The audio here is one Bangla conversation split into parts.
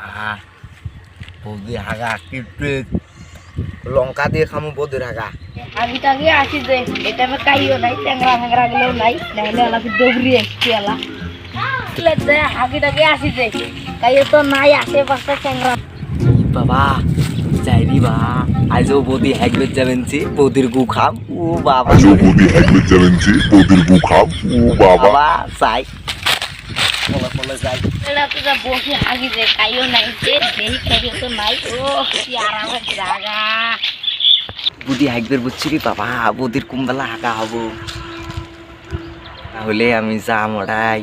আহ বৌদি হাগা কিপটে লঙ্কা দিয়ে খামু বৌদির হাগা। আগে টাগে আসি যে এটা আমি কাইও নাই ট্যাংরা ফ্যাংরা গুলো নাই নাহলে এলা কি দৌড়ি এসছি তুলে যে আগে আসি যে কাইও তো নাই আশেপাশে ট্যাংরা। বাবা যাইরি বা। আজও বৌদি হ্যাগবে যাবেন যে বৌদির গু খাম। ও বাবা। বৌদি হ্যাকলে যাবেন বৌদির গু খাম। ও বাবা। বাবা পলে পলে যাই এলা তো যা বসে আগে যে কাইও নাই যে দেহি কাইও তো নাই ও কি আরামের জায়গা বৌদি হ্যাগবের বুঝছি রে বাবা? বৌদির কুম্বেলা হাগা হব। তাহলে আমি যাম ওটাই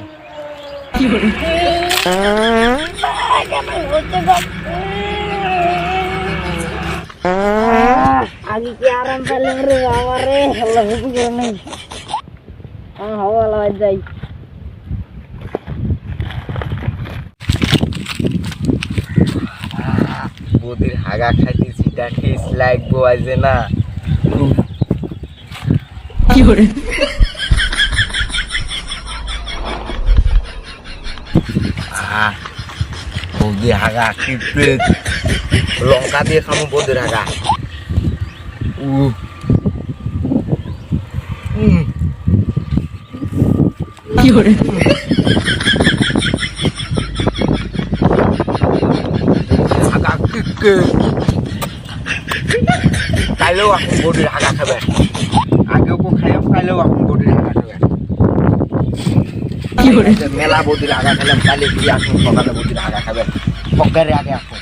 আগে কি আরাম পেলাম রে বাবা রে? হল্লা হুপু করে নেই। হ্যাঁ হওয়া যাই। বৌদির হাগা খাইতে সিটা টেস্ট লাগবো আজে না। আহ, বৌদির হাগা কিপটে লঙ্কা দিয়ে খামু বৌদির হাগা। উ কি হাগা কিপটে কাইলেও এখন বৌদির হাগা খাবে আগেও কো খাইও কাইলেও এখন বৌদির হাগা খাবে মেলা বৌদির আগা খেলাম কালি কি আসুন সকালে বৌদির আগা খাবে পকারে আগে আসুন।